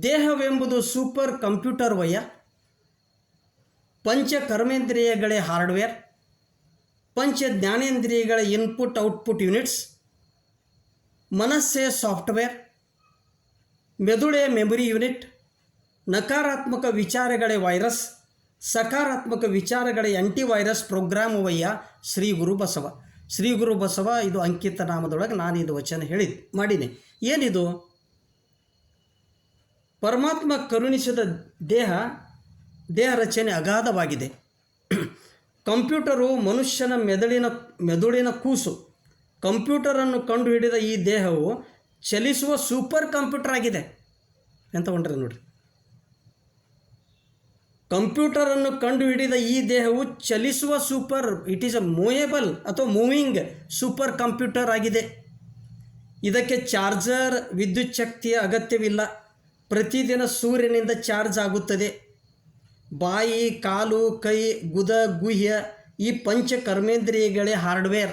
ದೇಹವೆಂಬುದು super computer ವಯ ಪಂಚ ಕರ್ಮೇಂದ್ರಿಯಗಳೇ hardware. ಪಂಚ ಜ್ಞಾನೇಂದ್ರಿಯಗಳ ಇನ್ಪುಟ್ ಔಟ್ಪುಟ್ ಯೂನಿಟ್ಸ್. ಮನಸ್ಸೇ ಸಾಫ್ಟ್ವೇರ್. ಮೆದುಳೇ ಮೆಮೊರಿ ಯೂನಿಟ್. ನಕಾರಾತ್ಮಕ ವಿಚಾರಗಳೇ ವೈರಸ್. ಸಕಾರಾತ್ಮಕ ವಿಚಾರಗಳೇ ಆಂಟಿ ವೈರಸ್ ಪ್ರೋಗ್ರಾಮವಯ್ಯ ಶ್ರೀ ಗುರು ಬಸವ. ಶ್ರೀ ಗುರು ಬಸವ, ಇದು ಅಂಕಿತ ನಾಮದೊಳಗೆ ನಾನು ಇದು ವಚನ ಹೇಳಿ ಮಾಡಿದೆ. ಏನಿದು? ಪರಮಾತ್ಮ ಕರುಣಿಸಿದ ದೇಹ ದೇಹ ರಚನೆ ಅಗಾಧವಾಗಿದೆ. ಕಂಪ್ಯೂಟರು ಮನುಷ್ಯನ ಮೆದುಳಿನ ಮೆದುಳಿನ ಕೂಸು. ಕಂಪ್ಯೂಟರನ್ನು ಕಂಡುಹಿಡಿದ ಈ ದೇಹವು ಚಲಿಸುವ ಸೂಪರ್ ಕಂಪ್ಯೂಟರ್ ಆಗಿದೆ. ಎಂತ ಹೊಂಟ್ರಿ ನೋಡ್ರಿ. ಕಂಪ್ಯೂಟರನ್ನು ಕಂಡುಹಿಡಿದ ಈ ದೇಹವು ಚಲಿಸುವ super, it is a movable ಅಥವಾ ಮೂವಿಂಗ್ ಸೂಪರ್ ಕಂಪ್ಯೂಟರ್ ಆಗಿದೆ. ಇದಕ್ಕೆ ಚಾರ್ಜರ್, ವಿದ್ಯುತ್ ಶಕ್ತಿಯ ಅಗತ್ಯವಿಲ್ಲ. ಪ್ರತಿದಿನ ಸೂರ್ಯನಿಂದ ಚಾರ್ಜ್ ಆಗುತ್ತದೆ. ಬಾಯಿ, ಕಾಲು, ಕೈ, ಗುದ, ಗುಹ್ಯ, ಈ ಪಂಚ ಕರ್ಮೇಂದ್ರಿಯಗಳೇ ಹಾರ್ಡ್ವೇರ್.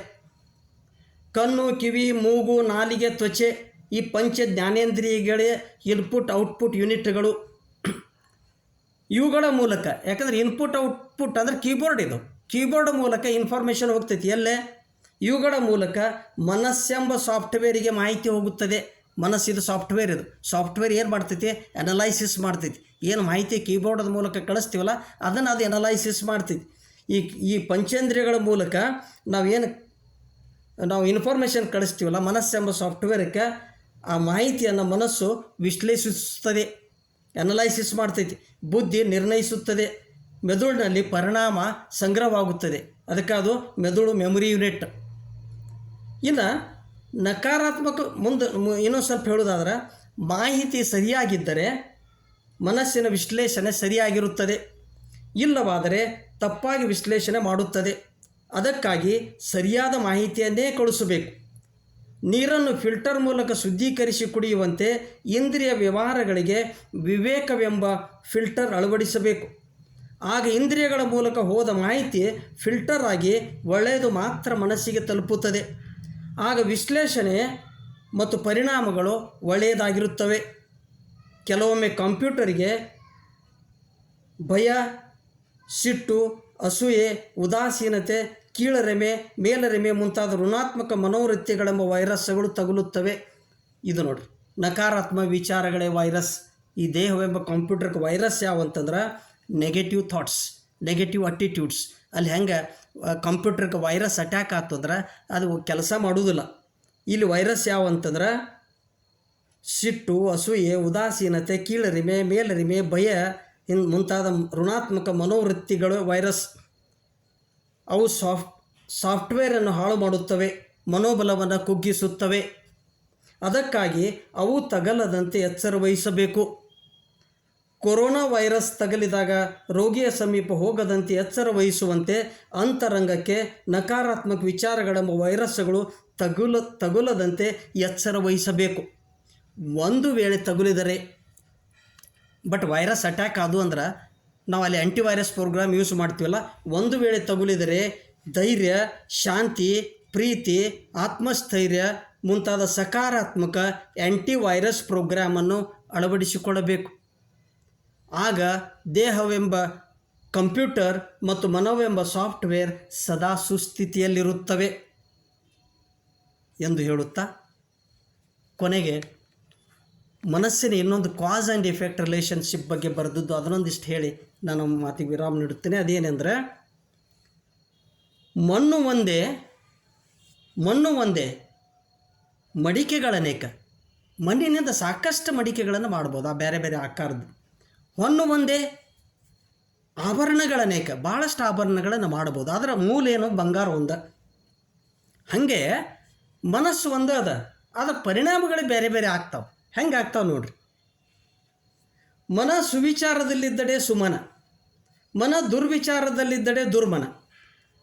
ಕಣ್ಣು, ಕಿವಿ, ಮೂಗು, ನಾಲಿಗೆ ತ್ವಚೆ, ಈ ಪಂಚ ಜ್ಞಾನೇಂದ್ರಿಯಗಳೇ ಇನ್ಪುಟ್ ಔಟ್ಪುಟ್ ಯೂನಿಟ್ಗಳು ಇವುಗಳ ಮೂಲಕ, ಯಾಕಂದರೆ ಇನ್ಪುಟ್ ಔಟ್ಪುಟ್ ಅಂದರೆ ಕೀಬೋರ್ಡ್ ಇದು. ಕೀಬೋರ್ಡ್ ಮೂಲಕ ಇನ್ಫಾರ್ಮೇಷನ್ ಹೋಗ್ತೈತಿ. ಎಲ್ಲೇ? ಇವುಗಳ ಮೂಲಕ ಮನಸ್ಸೆಂಬ ಸಾಫ್ಟ್ವೇರಿಗೆ ಮಾಹಿತಿ ಹೋಗುತ್ತದೆ. ಮನಸ್ಸಿದು ಸಾಫ್ಟ್ವೇರ್ ಇದು. ಸಾಫ್ಟ್ವೇರ್ ಏನು ಮಾಡ್ತೈತಿ? ಅನಲೈಸಿಸ್ ಮಾಡ್ತೈತಿ. ಏನು ಮಾಹಿತಿ ಕೀಬೋರ್ಡದ ಮೂಲಕ ಕಳಿಸ್ತೀವಲ್ಲ, ಅದನ್ನು ಅದು ಅನಲೈಸಿಸ್ ಮಾಡ್ತೈತಿ. ಈ ಈ ಪಂಚೇಂದ್ರಿಯಗಳ ಮೂಲಕ ನಾವೇನು ನಾವು ಇನ್ಫಾರ್ಮೇಷನ್ ಕಳಿಸ್ತೀವಲ್ಲ ಮನಸ್ಸೆಂಬ ಸಾಫ್ಟ್ವೇರಕ್ಕೆ ಆ ಮಾಹಿತಿಯನ್ನು ಮನಸ್ಸು ವಿಶ್ಲೇಷಿಸುತ್ತದೆ ಅನಲೈಸಿಸ್ ಮಾಡ್ತೈತಿ. ಬುದ್ಧಿ ನಿರ್ಣಯಿಸುತ್ತದೆ. ಮೆದುಳಿನಲ್ಲಿ ಪರಿಣಾಮ ಸಂಗ್ರಹವಾಗುತ್ತದೆ. ಅದಕ್ಕೆ ಅದು ಮೆದುಳು ಮೆಮೊರಿ ಯೂನಿಟ್ ಇನ್ನು ನಕಾರಾತ್ಮಕ ಮುಂದೆ ಇನ್ನೊಂದು ಸ್ವಲ್ಪ ಹೇಳೋದಾದ್ರೆ, ಮಾಹಿತಿ ಸರಿಯಾಗಿದ್ದರೆ ಮನಸ್ಸಿನ ವಿಶ್ಲೇಷಣೆ ಸರಿಯಾಗಿರುತ್ತದೆ. ಇಲ್ಲವಾದರೆ ತಪ್ಪಾಗಿ ವಿಶ್ಲೇಷಣೆ ಮಾಡುತ್ತದೆ. ಅದಕ್ಕಾಗಿ ಸರಿಯಾದ ಮಾಹಿತಿಯನ್ನೇ ಕಳಿಸಬೇಕು ನೀರನ್ನು ಫಿಲ್ಟರ್ ಮೂಲಕ ಶುದ್ಧೀಕರಿಸಿ ಕುಡಿಯುವಂತೆ ಇಂದ್ರಿಯ ವ್ಯವಹಾರಗಳಿಗೆ ವಿವೇಕವೆಂಬ ಫಿಲ್ಟರ್ ಅಳವಡಿಸಬೇಕು. ಆಗ ಇಂದ್ರಿಯಗಳ ಮೂಲಕ ಹೋದ ಮಾಹಿತಿ ಫಿಲ್ಟರ್ ಆಗಿ ಒಳ್ಳೆಯದು ಮಾತ್ರ ಮನಸ್ಸಿಗೆ ತಲುಪುತ್ತದೆ. ಆಗ ವಿಶ್ಲೇಷಣೆ ಮತ್ತು ಪರಿಣಾಮಗಳು ಒಳ್ಳೆಯದಾಗಿರುತ್ತವೆ. ಕೆಲವೊಮ್ಮೆ ಕಂಪ್ಯೂಟರಿಗೆ ಭಯ, ಸಿಟ್ಟು, ಅಸೂಯೆ, ಉದಾಸೀನತೆ, ಕೀಳರೆಮೆ, ಮೇಲರೆಮೆ ಮುಂತಾದ ಋಣಾತ್ಮಕ ಮನೋವೃತ್ತಿಗಳೆಂಬ ವೈರಸ್ಗಳು ತಗುಲುತ್ತವೆ. ಇದು ನೋಡ್ರಿ, ನಕಾರಾತ್ಮಕ ವಿಚಾರಗಳೇ ವೈರಸ್. ಈ ದೇಹವೆಂಬ ಕಂಪ್ಯೂಟರ್ಗೆ ವೈರಸ್ ಯಾವಂತಂದ್ರೆ ನೆಗೆಟಿವ್ ಥಾಟ್ಸ್ ನೆಗೆಟಿವ್ ಅಟಿಟ್ಯೂಡ್ಸ್ ಅಲ್ಲಿ ಹೆಂಗೆ ಕಂಪ್ಯೂಟರ್ಗೆ ವೈರಸ್ ಅಟ್ಯಾಕ್ ಆತಂದ್ರೆ ಅದು ಕೆಲಸ ಮಾಡೋದಿಲ್ಲ. ಇಲ್ಲಿ ವೈರಸ್ ಯಾವ ಅಂತಂದ್ರೆ, ಸಿಟ್ಟು, ಅಸೂಯೆ, ಉದಾಸೀನತೆ, ಕೀಳರಿಮೆ, ಮೇಲರಿಮೆ, ಭಯ ಇನ್ ಮುಂತಾದ ಋಣಾತ್ಮಕ ಮನೋವೃತ್ತಿಗಳು ವೈರಸ್. ಅವು ಸಾಫ್ಟ್ ಸಾಫ್ಟ್ವೇರನ್ನು ಹಾಳು ಮಾಡುತ್ತವೆ, ಮನೋಬಲವನ್ನು ಕುಗ್ಗಿಸುತ್ತವೆ. ಅದಕ್ಕಾಗಿ ಅವು ತಗಲದಂತೆ ಎಚ್ಚರ ವಹಿಸಬೇಕು. ಕೊರೋನಾ ವೈರಸ್ ತಗಲಿದಾಗ ರೋಗಿಯ ಸಮೀಪ ಹೋಗದಂತೆ ಎಚ್ಚರ ವಹಿಸುವಂತೆ ಅಂತರಂಗಕ್ಕೆ ನಕಾರಾತ್ಮಕ ವಿಚಾರಗಳೆಂಬ ವೈರಸ್ಗಳು ತಗುಲ, ತಗುಲದಂತೆ ಎಚ್ಚರ ವಹಿಸಬೇಕು. ಒಂದು ವೇಳೆ ತಗುಲಿದರೆ, ಬಟ್ ವೈರಸ್ ಅಟ್ಯಾಕ್ ಆದು ಅಂದ್ರೆ ನಾವು ಅಲ್ಲಿ ಆ್ಯಂಟಿವೈರಸ್ ಪ್ರೋಗ್ರಾಮ್ ಯೂಸ್ ಮಾಡ್ತೀವಲ್ಲ, ಒಂದು ವೇಳೆ ತಗುಲಿದರೆ ಧೈರ್ಯ, ಶಾಂತಿ, ಪ್ರೀತಿ, ಆತ್ಮಸ್ಥೈರ್ಯ ಮುಂತಾದ ಸಕಾರಾತ್ಮಕ ಆ್ಯಂಟಿವೈರಸ್ ಪ್ರೋಗ್ರಾಮನ್ನು ಅಳವಡಿಸಿಕೊಳ್ಳಬೇಕು. ಆಗ ದೇಹವೆಂಬ ಕಂಪ್ಯೂಟರ್ ಮತ್ತು ಮನೋವೆಂಬ ಸಾಫ್ಟ್ವೇರ್ ಸದಾ ಸುಸ್ಥಿತಿಯಲ್ಲಿರುತ್ತವೆ ಎಂದು ಹೇಳುತ್ತಾ, ಕೊನೆಗೆ ಮನಸ್ಸಿನ ಇನ್ನೊಂದು ಕಾಸ್ ಆ್ಯಂಡ್ ಎಫೆಕ್ಟ್ ರಿಲೇಷನ್ಶಿಪ್ ಬಗ್ಗೆ ಬರೆದದ್ದು ಅದನ್ನೊಂದಿಷ್ಟು ಹೇಳಿ ನಾನು ಮಾತಿಗೆ ವಿರಾಮ ನೀಡುತ್ತೇನೆ. ಅದೇನೆಂದರೆ, ಮಣ್ಣು ಒಂದೇ ಮಣ್ಣು ಒಂದೇ ಮಡಿಕೆಗಳನೇಕ ಮಣ್ಣಿನಿಂದ ಸಾಕಷ್ಟು ಮಡಿಕೆಗಳನ್ನು ಮಾಡ್ಬೋದು. ಆ ಬೇರೆ ಬೇರೆ ಆಕಾರದ್ದು. ಹೊನ್ನು ಒಂದೇ ಆಭರಣಗಳನೇಕ ಭಾಳಷ್ಟು ಆಭರಣಗಳನ್ನು ಮಾಡ್ಬೋದು ಅದರ ಮೂಲ ಏನು? ಬಂಗಾರ ಒಂದ. ಹಾಗೆ ಮನಸ್ಸು ಒಂದು ಅದ. ಅದರ ಪರಿಣಾಮಗಳು ಬೇರೆ ಬೇರೆ ಆಗ್ತಾವೆ. ಹೆಂಗೆ ಆಗ್ತಾವೆ ನೋಡ್ರಿ? ಮನ ಸುವಿಚಾರದಲ್ಲಿದ್ದಡೆ ಸುಮನ. ಮನ ದುರ್ವಿಚಾರದಲ್ಲಿದ್ದಡೆ ದುರ್ಮನ.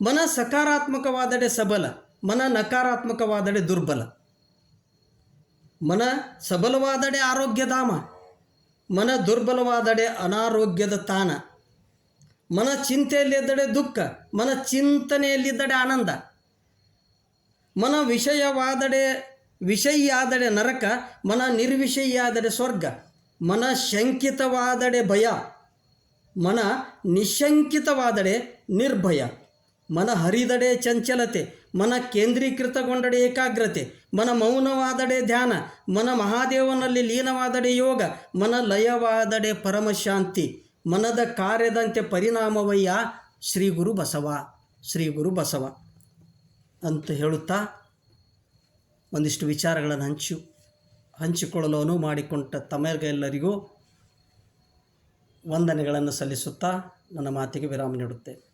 ಮನ ಸಕಾರಾತ್ಮಕವಾದಡೆ ಸಬಲ. ಮನ ನಕಾರಾತ್ಮಕವಾದಡೆ ದುರ್ಬಲ. ಮನ ಸಬಲವಾದಡೆ ಆರೋಗ್ಯಧಾಮ. ಮನ ದುರ್ಬಲವಾದಡೆ ಅನಾರೋಗ್ಯದ ತಾಣ. ಮನ ಚಿಂತೆಯಲ್ಲಿದ್ದಡೆ ದುಃಖ, ಮನ ಚಿಂತನೆಯಲ್ಲಿದ್ದಡೆ ಆನಂದ. ಮನ ವಿಷಯವಾದಡೆ ವಿಷಯಿಯಾದಡೆ ನರಕ, ಮನ ನಿರ್ವಿಷಯಿಯಾದಡೆ ಸ್ವರ್ಗ. ಮನ ಶಂಕಿತವಾದಡೆ ಭಯ. ಮನ ನಿಶಂಕಿತವಾದಡೆ ನಿರ್ಭಯ. ಮನ ಹರಿದಡೆ ಚಂಚಲತೆ. ಮನ ಕೇಂದ್ರೀಕೃತಗೊಂಡಡೆ ಏಕಾಗ್ರತೆ, ಮನ ಮೌನವಾದಡೆ ಧ್ಯಾನ, ಮನ ಮಹಾದೇವನಲ್ಲಿ ಲೀನವಾದಡೆ ಯೋಗ, ಮನ ಲಯವಾದಡೆ ಪರಮಶಾಂತಿ, ಮನದ ಕಾರ್ಯದಂತೆ ಪರಿಣಾಮವಯ್ಯ ಶ್ರೀ ಗುರು ಬಸವ, ಶ್ರೀ ಗುರು ಬಸವ ಅಂತ ಹೇಳುತ್ತಾ ಒಂದಿಷ್ಟು ವಿಚಾರಗಳನ್ನು ಹಂಚು ಹಂಚಿಕೊಳ್ಳಲು ಅನುವು ಮಾಡಿಕೊಂಡ ತಮಗೆಲ್ಲರಿಗೂ ವಂದನೆಗಳನ್ನು ಸಲ್ಲಿಸುತ್ತಾ ನನ್ನ ಮಾತಿಗೆ ವಿರಾಮ ನೀಡುತ್ತೆ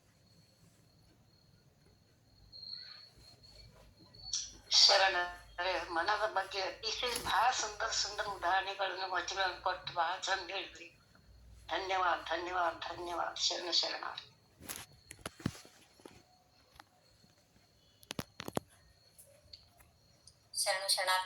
ಮನದ ಬಗ್ಗೆ ಇಷ್ಟು ಬಹಳ ಸುಂದರ ಸುಂದರ ಉದಾಹರಣೆಗಳನ್ನು ವಚನಗಳನ್ನು ಕೊಟ್ಟು ಬಹಳ ಚಂದ ಹೇಳಿದ್ರಿ. ಧನ್ಯವಾದ ಧನ್ಯವಾದ ಧನ್ಯವಾದ. ಶರಣ ಶರಣ. ಶರಣು, ಶರಣ.